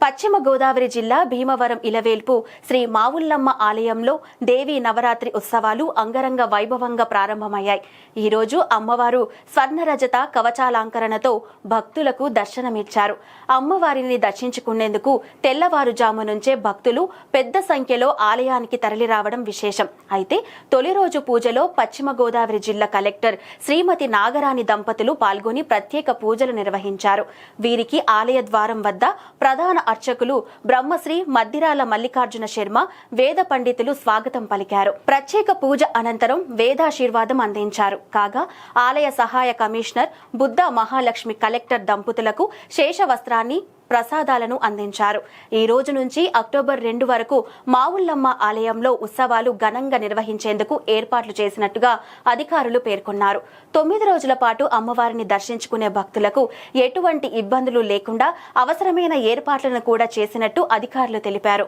పశ్చిమ గోదావరి జిల్లా భీమవరం ఇలవేల్పు శ్రీ మావుల్లమ్మ ఆలయంలో దేవీ నవరాత్రి ఉత్సవాలు అంగరంగ వైభవంగా ప్రారంభమయ్యాయి. ఈ రోజు అమ్మవారు స్వర్ణరజత కవచాలంకరణతో భక్తులకు దర్శనమిచ్చారు. అమ్మవారిని దర్శించుకునేందుకు తెల్లవారుజాము నుంచే భక్తులు పెద్ద సంఖ్యలో ఆలయానికి తరలిరావడం విశేషం. అయితే తొలి రోజు పూజలో పశ్చిమ గోదావరి జిల్లా కలెక్టర్ శ్రీమతి నాగరాణి దంపతులు పాల్గొని ప్రత్యేక పూజలు నిర్వహించారు. వీరికి ఆలయ ద్వారం వద్ద ప్రధాన అర్చకులు బ్రహ్మశ్రీ మద్దిరాల మల్లికార్జున శర్మ వేద పండితులు స్వాగతం పలికారు. ప్రత్యేక పూజ అనంతరం వేదాశీర్వాదం అందించారు. కాగా ఆలయ సహాయ కమిషనర్ బుద్ధ మహాలక్ష్మి కలెక్టర్ దంపతులకు శేష వస్త్రాన్ని ప్రసాదాలను అందించారు. ఈ రోజు నుంచి అక్టోబర్ రెండు వరకు మావుల్లమ్మ ఆలయంలో ఉత్సవాలు ఘనంగా నిర్వహించేందుకు ఏర్పాట్లు చేసినట్టుగా అధికారులు పేర్కొన్నారు. తొమ్మిది రోజుల పాటు అమ్మవారిని దర్శించుకునే భక్తులకు ఎటువంటి ఇబ్బందులు లేకుండా అవసరమైన ఏర్పాట్లను కూడా చేసినట్టు అధికారులు తెలిపారు.